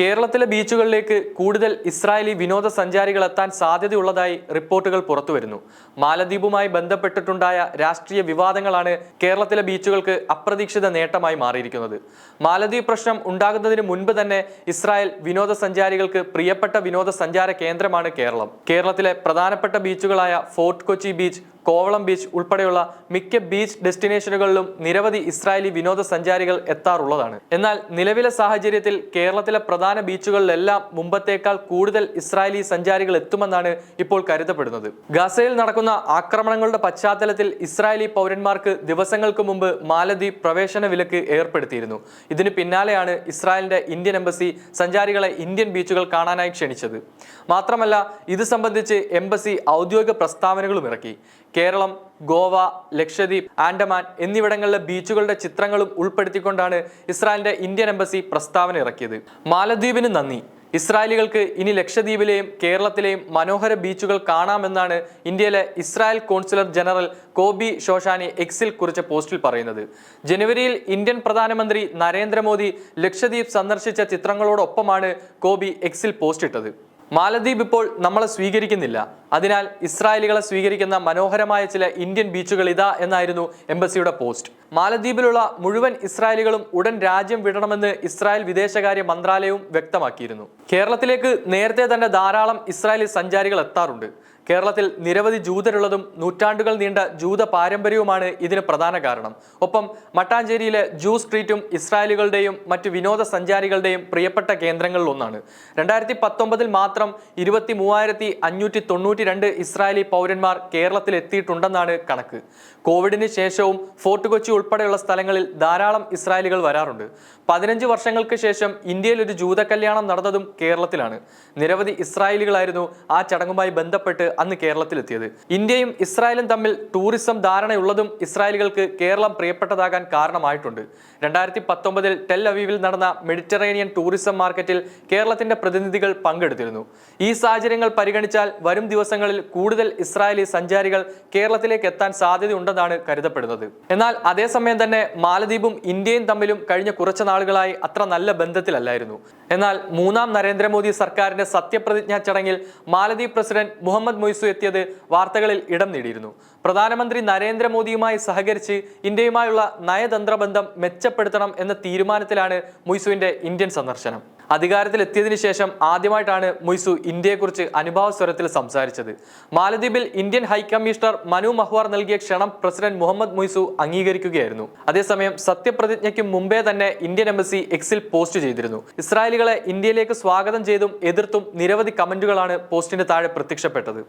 കേരളത്തിലെ ബീച്ചുകളിലേക്ക് കൂടുതൽ ഇസ്രായേലി വിനോദസഞ്ചാരികൾ എത്താൻ സാധ്യതയുള്ളതായി റിപ്പോർട്ടുകൾ പുറത്തുവരുന്നു. മാലദ്വീപുമായി ബന്ധപ്പെട്ടിട്ടുണ്ടായ രാഷ്ട്രീയ വിവാദങ്ങളാണ് കേരളത്തിലെ ബീച്ചുകൾക്ക് അപ്രതീക്ഷിത നേട്ടമായി മാറിയിരിക്കുന്നത്. മാലദ്വീപ് പ്രശ്നം ഉണ്ടാകുന്നതിന് മുൻപ് തന്നെ ഇസ്രായേൽ വിനോദസഞ്ചാരികൾക്ക് പ്രിയപ്പെട്ട വിനോദസഞ്ചാര കേന്ദ്രമാണ് കേരളം. കേരളത്തിലെ പ്രധാനപ്പെട്ട ബീച്ചുകളായ Fort Kochi beach Kovalam beach ഉൾപ്പെടെയുള്ള മിക്ക ബീച്ച് ഡെസ്റ്റിനേഷനുകളിലും നിരവധി ഇസ്രായേലി വിനോദസഞ്ചാരികൾ എത്താറുള്ളതാണ്. എന്നാൽ നിലവിലെ സാഹചര്യത്തിൽ കേരളത്തിലെ പ്രധാന ബീച്ചുകളിലെല്ലാം മുമ്പത്തേക്കാൾ കൂടുതൽ ഇസ്രായേലി സഞ്ചാരികൾ എത്തുമെന്നാണ് ഇപ്പോൾ കരുതപ്പെടുന്നത്. ഗസയിൽ നടക്കുന്ന ആക്രമണങ്ങളുടെ പശ്ചാത്തലത്തിൽ ഇസ്രായേലി പൗരന്മാർക്ക് ദിവസങ്ങൾക്ക് മുമ്പ് മാലദ്വീപ് പ്രവേശന വിലക്ക് ഏർപ്പെടുത്തിയിരുന്നു. ഇതിന് പിന്നാലെയാണ് ഇസ്രായേലിന്റെ ഇന്ത്യൻ എംബസി സഞ്ചാരികളെ ഇന്ത്യൻ ബീച്ചുകൾ കാണാനായി ക്ഷണിച്ചത്. മാത്രമല്ല ഇത് സംബന്ധിച്ച് എംബസി ഔദ്യോഗിക പ്രസ്താവനകളും ഇറക്കി. കേരളം ഗോവ ലക്ഷദ്വീപ് ആൻഡമാൻ എന്നിവിടങ്ങളിലെ ബീച്ചുകളുടെ ചിത്രങ്ങളും ഉൾപ്പെടുത്തിക്കൊണ്ടാണ് ഇസ്രായേലിന്റെ ഇന്ത്യൻ എംബസി പ്രസ്താവന ഇറക്കിയത്. മാലദ്വീപിന് നന്ദി. ഇസ്രായേലികൾക്ക് ഇനി ലക്ഷദ്വീപിലെയും കേരളത്തിലെയും മനോഹര ബീച്ചുകൾ കാണാമെന്നാണ് ഇന്ത്യയിലെ Israel consular general Kobi Shoshani എക്സിൽ കുറിച്ച പോസ്റ്റിൽ പറയുന്നത്. ജനുവരിയിൽ ഇന്ത്യൻ പ്രധാനമന്ത്രി നരേന്ദ്രമോദി ലക്ഷദ്വീപ് സന്ദർശിച്ച ചിത്രങ്ങളോടൊപ്പമാണ് കോബി എക്സിൽ പോസ്റ്റ് ഇട്ടത് മാലദ്വീപ് ഇപ്പോൾ നമ്മളെ സ്വീകരിക്കുന്നില്ല. അതിനാൽ ഇസ്രായേലികളെ സ്വീകരിക്കുന്ന മനോഹരമായ ചില ഇന്ത്യൻ ബീച്ചുകൾ ഇതാ എന്നായിരുന്നു എംബസിയുടെ പോസ്റ്റ്. മാലദ്വീപിലുള്ള മുഴുവൻ ഇസ്രായേലികളും ഉടൻ രാജ്യം വിടണമെന്ന് ഇസ്രായേൽ വിദേശകാര്യ മന്ത്രാലയവും വ്യക്തമാക്കിയിരുന്നു. കേരളത്തിലേക്ക് നേരത്തെ തന്നെ ധാരാളം ഇസ്രായേലി സഞ്ചാരികൾ എത്താറുണ്ട്. കേരളത്തിൽ നിരവധി ജൂതരുള്ളതും നൂറ്റാണ്ടുകൾ നീണ്ട ജൂത പാരമ്പര്യവുമാണ് ഇതിന് പ്രധാന കാരണം. ഒപ്പം മട്ടാഞ്ചേരിയിലെ ജൂ സ്ട്രീറ്റും ഇസ്രായേലുകളുടെയും മറ്റ് വിനോദസഞ്ചാരികളുടെയും പ്രിയപ്പെട്ട കേന്ദ്രങ്ങളിൽ ഒന്നാണ്. രണ്ടായിരത്തി പത്തൊമ്പതിൽ മാത്രം ഇരുപത്തി മൂവായിരത്തി അഞ്ഞൂറ്റി തൊണ്ണൂറ്റി രണ്ട് ഇസ്രായേലി പൗരന്മാർ കേരളത്തിൽ എത്തിയിട്ടുണ്ടെന്നാണ് കണക്ക്. കോവിഡിന് ശേഷവും ഫോർട്ട് കൊച്ചി ഉൾപ്പെടെയുള്ള സ്ഥലങ്ങളിൽ ധാരാളം ഇസ്രായേലികൾ വരാറുണ്ട്. പതിനഞ്ച് വർഷങ്ങൾക്ക് ശേഷം ഇന്ത്യയിൽ ഒരു ജൂത കല്യാണം നടന്നതും കേരളത്തിലാണ്. നിരവധി ഇസ്രായേലികളായിരുന്നു ആ ചടങ്ങുമായി ബന്ധപ്പെട്ട് അന്ന് കേരളത്തിലെത്തിയത്. ഇന്ത്യയും ഇസ്രായേലും തമ്മിൽ ടൂറിസം ധാരണയുള്ളതും ഇസ്രായേലുകൾക്ക് കേരളം പ്രിയപ്പെട്ടതാകാൻ കാരണമായിട്ടുണ്ട്. രണ്ടായിരത്തി പത്തൊമ്പതിൽ ടെൽ അവീവിൽ നടന്ന മെഡിറ്ററേനിയൻ ടൂറിസം മാർക്കറ്റിൽ കേരളത്തിന്റെ പ്രതിനിധികൾ പങ്കെടുത്തിരുന്നു. ഈ സാഹചര്യങ്ങൾ പരിഗണിച്ചാൽ വരും ദിവസങ്ങളിൽ കൂടുതൽ ഇസ്രായേലി സഞ്ചാരികൾ കേരളത്തിലേക്ക് എത്താൻ സാധ്യതയുണ്ടെന്നാണ് കരുതപ്പെടുന്നത്. എന്നാൽ അതേസമയം തന്നെ മാലദ്വീപും ഇന്ത്യയും തമ്മിലും കഴിഞ്ഞ കുറച്ച് നാളുകളായി അത്ര നല്ല ബന്ധത്തിലല്ലായിരുന്നു. എന്നാൽ മൂന്നാം നരേന്ദ്രമോദി സർക്കാരിന്റെ സത്യപ്രതിജ്ഞാ ചടങ്ങിൽ മാലദ്വീപ് പ്രസിഡന്റ് മൊയ്സു എത്തിയത് വാർത്തകളിൽ ഇടം നേടിയിരുന്നു. പ്രധാനമന്ത്രി നരേന്ദ്രമോദിയുമായി സഹകരിച്ച് ഇന്ത്യയുമായുള്ള നയതന്ത്ര ബന്ധം മെച്ചപ്പെടുത്തണം എന്ന തീരുമാനത്തിലാണ് മൊയ്സുവിന്റെ ഇന്ത്യൻ സന്ദർശനം. അധികാരത്തിലെത്തിയതിനു ശേഷം ആദ്യമായിട്ടാണ് മൊയ്സു ഇന്ത്യയെക്കുറിച്ച് അനുഭാവ സ്വരത്തിൽ സംസാരിച്ചത്. മാലദ്വീപിൽ Indian high commissioner Munu Mahawar നൽകിയ ക്ഷണം പ്രസിഡന്റ് മുഹമ്മദ് മൊയ്സു അംഗീകരിക്കുകയായിരുന്നു. അതേസമയം സത്യപ്രതിജ്ഞയ്ക്ക് മുമ്പേ തന്നെ ഇന്ത്യൻ എംബസി എക്സിൽ പോസ്റ്റ് ചെയ്തിരുന്നു. ഇസ്രായേലികളെ ഇന്ത്യയിലേക്ക് സ്വാഗതം ചെയ്തും എതിർത്തും നിരവധി കമന്റുകളാണ് പോസ്റ്റിന് താഴെ പ്രത്യക്ഷപ്പെട്ടത്.